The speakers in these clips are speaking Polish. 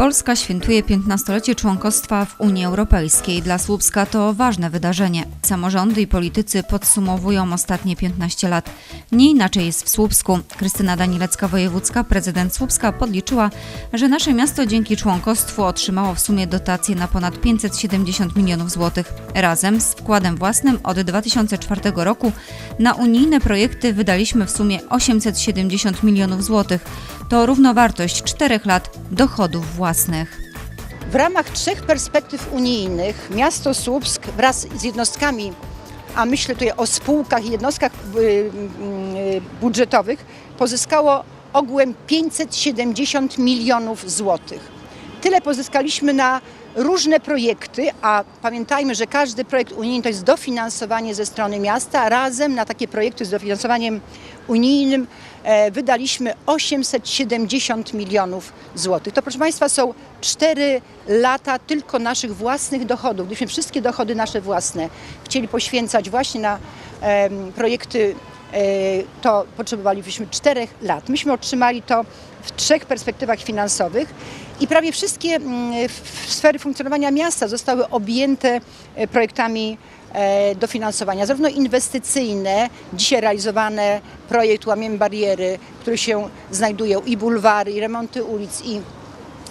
Polska świętuje 15-lecie członkostwa w Unii Europejskiej. Dla Słupska to ważne wydarzenie. Samorządy i politycy podsumowują ostatnie 15 lat. Nie inaczej jest w Słupsku. Krystyna Danilecka-Wojewódzka, prezydent Słupska, podliczyła, że nasze miasto dzięki członkostwu otrzymało w sumie dotacje na ponad 570 milionów złotych. Razem z wkładem własnym od 2004 roku na unijne projekty wydaliśmy w sumie 870 milionów złotych. To równowartość czterech lat dochodów własnych. W ramach trzech perspektyw unijnych miasto Słupsk wraz z jednostkami, a myślę tutaj o spółkach i jednostkach y, y, budżetowych, pozyskało ogółem 570 milionów złotych. Tyle pozyskaliśmy na różne projekty, a pamiętajmy, że każdy projekt unijny to jest dofinansowanie ze strony miasta. Razem na takie projekty z dofinansowaniem unijnym e, wydaliśmy 870 milionów złotych. To proszę Państwa są 4 lata tylko naszych własnych dochodów. Gdybyśmy wszystkie dochody nasze własne chcieli poświęcać właśnie na projekty to potrzebowalibyśmy czterech lat. Myśmy otrzymali to w trzech perspektywach finansowych i prawie wszystkie mm, sfery funkcjonowania miasta zostały objęte e, projektami e, dofinansowania, zarówno inwestycyjne, dzisiaj realizowane projekt Łamiemy Bariery, który się znajdują i bulwary, i remonty ulic, i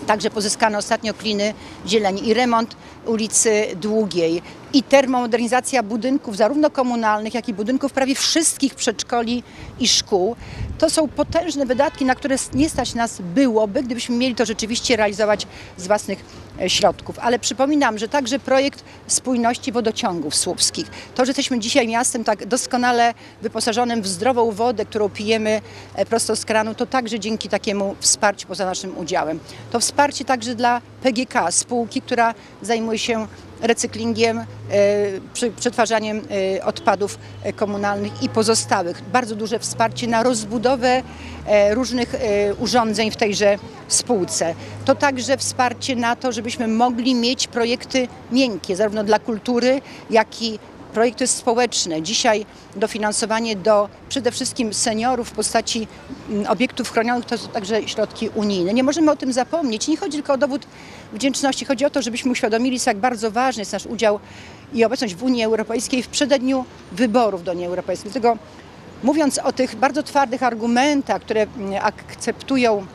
Także pozyskane ostatnio kliny zieleni i remont ulicy Długiej i termomodernizacja budynków zarówno komunalnych, jak i budynków prawie wszystkich przedszkoli i szkół. To są potężne wydatki, na które nie stać nas byłoby, gdybyśmy mieli to rzeczywiście realizować z własnych e, środków. Ale przypominam, że także projekt spójności wodociągów słupskich. To, że jesteśmy dzisiaj miastem tak doskonale wyposażonym w zdrową wodę, którą pijemy e, prosto z kranu, to także dzięki takiemu wsparciu poza naszym udziałem. To wsparcie także dla PGK, spółki, która zajmuje się recyklingiem, e, przetwarzaniem e, odpadów e, komunalnych i pozostałych. Bardzo duże wsparcie na rozbudowę różnych urządzeń w tejże spółce. To także wsparcie na to, żebyśmy mogli mieć projekty miękkie, zarówno dla kultury, jak i projekty społeczne. Dzisiaj dofinansowanie do przede wszystkim seniorów w postaci mm, obiektów chronionych to także środki unijne. Nie możemy o tym zapomnieć. Nie chodzi tylko o dowód wdzięczności. Chodzi o to, żebyśmy uświadomili sobie, jak bardzo ważny jest nasz udział i obecność w Unii Europejskiej w przededniu wyborów do Unii Europejskiej. Dlatego mówiąc o tych bardzo twardych argumentach, które mm, akceptują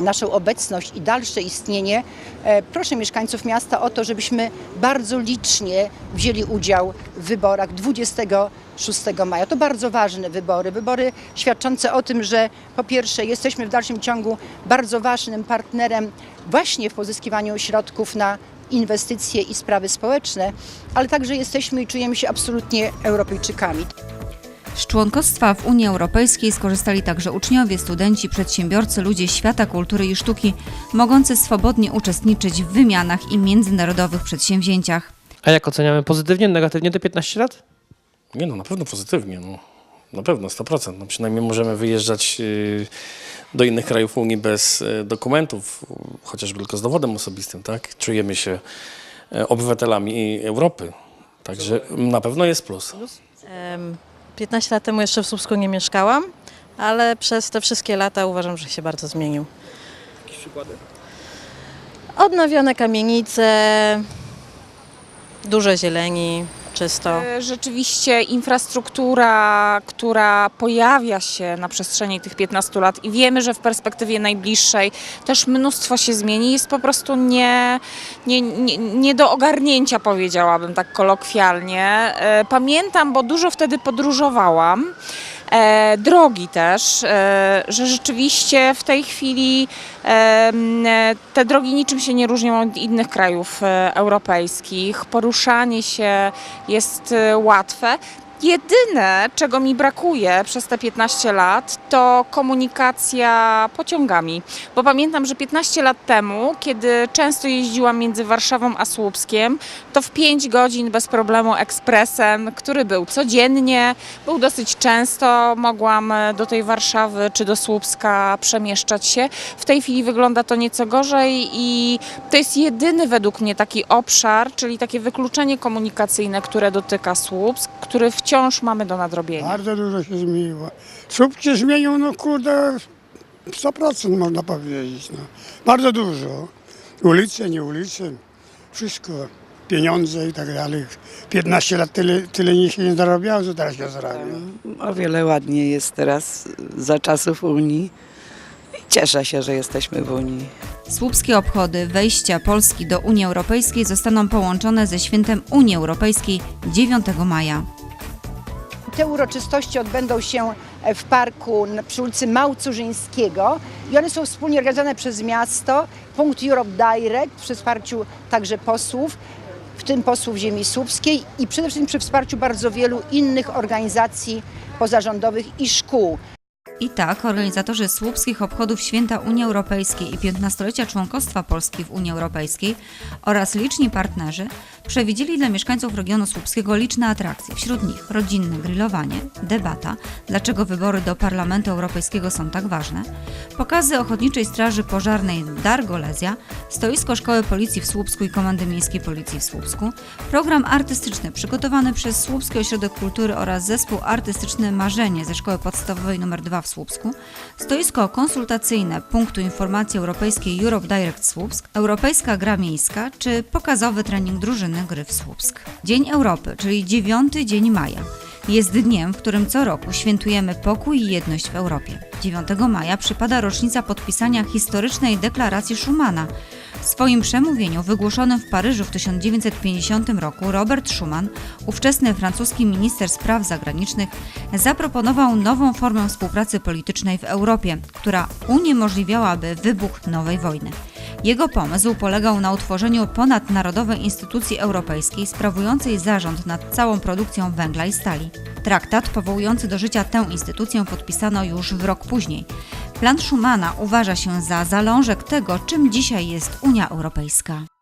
naszą obecność i dalsze istnienie, e, proszę mieszkańców miasta o to, żebyśmy bardzo licznie wzięli udział w wyborach 26 maja. To bardzo ważne wybory, wybory świadczące o tym, że po pierwsze jesteśmy w dalszym ciągu bardzo ważnym partnerem właśnie w pozyskiwaniu środków na inwestycje i sprawy społeczne, ale także jesteśmy i czujemy się absolutnie Europejczykami. Z członkostwa w Unii Europejskiej skorzystali także uczniowie, studenci, przedsiębiorcy, ludzie świata kultury i sztuki, mogący swobodnie uczestniczyć w wymianach i międzynarodowych przedsięwzięciach. A jak oceniamy pozytywnie, negatywnie te 15 lat? Nie no, na pewno pozytywnie, no. Na pewno, 100%. No, przynajmniej możemy wyjeżdżać y, do innych krajów Unii bez y, dokumentów, chociażby tylko z dowodem osobistym, tak? Czujemy się y, obywatelami Europy. Także na pewno jest plus. Em, 15 lat temu jeszcze w Słupsku nie mieszkałam, ale przez te wszystkie lata uważam, że się bardzo zmienił. Jakieś przykłady? Odnowione kamienice, dużo zieleni, czysto. E, Rzeczywiście infrastruktura, która pojawia się na przestrzeni tych 15 lat i wiemy, że w perspektywie najbliższej też mnóstwo się zmieni, jest po prostu nie, nie, nie, nie do ogarnięcia, powiedziałabym tak kolokwialnie. E, Pamiętam, bo dużo wtedy podróżowałam. E, drogi też, e, że rzeczywiście w tej chwili te drogi niczym się nie różnią od innych krajów e, europejskich. Poruszanie się jest łatwe. Jedyne, czego mi brakuje przez te 15 lat, to komunikacja pociągami. Bo pamiętam, że 15 lat temu, kiedy często jeździłam między Warszawą a Słupskiem, to w 5 godzin bez problemu ekspresem, który był codziennie, był dosyć często, mogłam e, do tej Warszawy czy do Słupska przemieszczać się. W tej chwili wygląda to nieco gorzej i to jest jedyny według mnie taki obszar, czyli takie wykluczenie komunikacyjne, które dotyka Słupsk, który wciąż mamy do nadrobienia. Bardzo dużo się zmieniło. Słupsk się zmienił, no kurde, 100% można powiedzieć. No. Bardzo dużo. Ulice, nie ulice, wszystko. Pieniądze i tak dalej. 15 lat tyle, tyle nie się nie zarabiało, co teraz się zarabia. O wiele ładniej jest teraz za czasów Unii. I cieszę się, że jesteśmy w Unii. Słupskie obchody wejścia Polski do Unii Europejskiej zostaną połączone ze świętem Unii Europejskiej 9 maja. Te uroczystości odbędą się w parku przy ulicy Małcurzyńskiego i one są wspólnie organizowane przez miasto, punkt Europe Direct przy wsparciu także posłów, w tym posłów ziemi słupskiej i przede wszystkim przy wsparciu bardzo wielu innych organizacji pozarządowych i szkół. I tak organizatorzy słupskich obchodów Święta Unii Europejskiej i 15-lecia członkostwa Polski w Unii Europejskiej oraz liczni partnerzy przewidzieli dla mieszkańców regionu słupskiego liczne atrakcje, wśród nich rodzinne grillowanie, debata, dlaczego wybory do Parlamentu Europejskiego są tak ważne, pokazy Ochotniczej Straży Pożarnej Dargolezja, stoisko Szkoły Policji w Słupsku i Komendy Miejskiej Policji w Słupsku, program artystyczny przygotowany przez Słupski Ośrodek Kultury oraz zespół artystyczny Marzenie ze Szkoły Podstawowej nr 2 w Słupsku, stoisko konsultacyjne punktu informacji europejskiej Europe Direct Słupsk, europejska gra miejska czy pokazowy trening drużyny gry w Słupsk. Dzień Europy, czyli 9 dzień maja, jest dniem, w którym co roku świętujemy pokój i jedność w Europie. 9 maja przypada rocznica podpisania historycznej deklaracji Schumana. W swoim przemówieniu wygłoszonym w Paryżu w 1950 roku Robert Schuman, ówczesny francuski minister spraw zagranicznych, zaproponował nową formę współpracy politycznej w Europie, która uniemożliwiałaby wybuch nowej wojny. Jego pomysł polegał na utworzeniu ponadnarodowej instytucji europejskiej sprawującej zarząd nad całą produkcją węgla i stali. Traktat powołujący do życia tę instytucję podpisano już w rok później. Plan Schumana uważa się za zalążek tego, czym dzisiaj jest Unia Europejska.